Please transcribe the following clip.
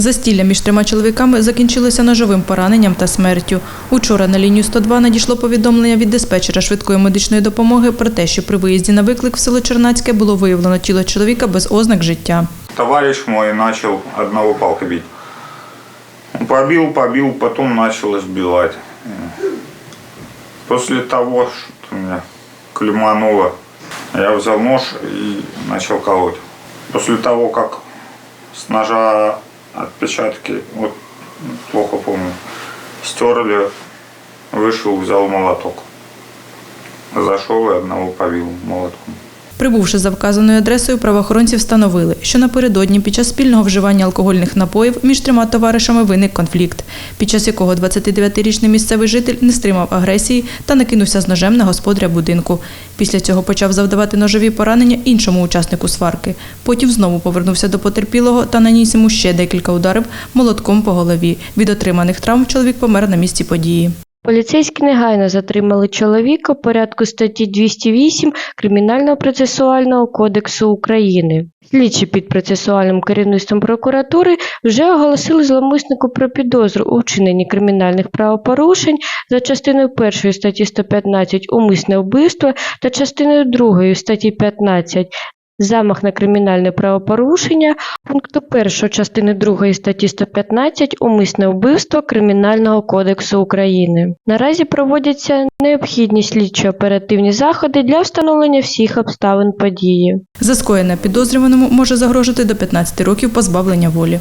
Застілля між трьома чоловіками закінчилося ножовим пораненням та смертю. Учора на лінію 102 надійшло повідомлення від диспетчера швидкої медичної допомоги про те, що при виїзді на виклик в село Чернацьке було виявлено тіло чоловіка без ознак життя. Товарищ мой начал одного палкой бить. Побил, побил, потом начал избивать. После того, что меня клюмануло, я взял нож и начал колоть. После того, как с ножа отпечатки, вот плохо помню, стерли, вышел, взял молоток. Зашел и одного побил молотком. Прибувши за вказаною адресою, правоохоронці встановили, що напередодні під час спільного вживання алкогольних напоїв між трьома товаришами виник конфлікт, під час якого 29-річний місцевий житель не стримав агресії та накинувся з ножем на господаря будинку. Після цього почав завдавати ножові поранення іншому учаснику сварки. Потім знову повернувся до потерпілого та наніс йому ще декілька ударів молотком по голові. Від отриманих травм чоловік помер на місці події. Поліцейські негайно затримали чоловіка порядку статті 208 Кримінального процесуального кодексу України. Слідчі під процесуальним керівництвом прокуратури вже оголосили зловмиснику про підозру у вчиненні кримінальних правопорушень за частиною 1 статті 115 умисне вбивство та частиною 2 статті 15 замах на кримінальне правопорушення пункту 1 частини 2 статті 115 умисне вбивство Кримінального кодексу України. Наразі проводяться необхідні слідчо-оперативні заходи для встановлення всіх обставин події. За скоєне підозрюваному може загрожувати до 15 років позбавлення волі.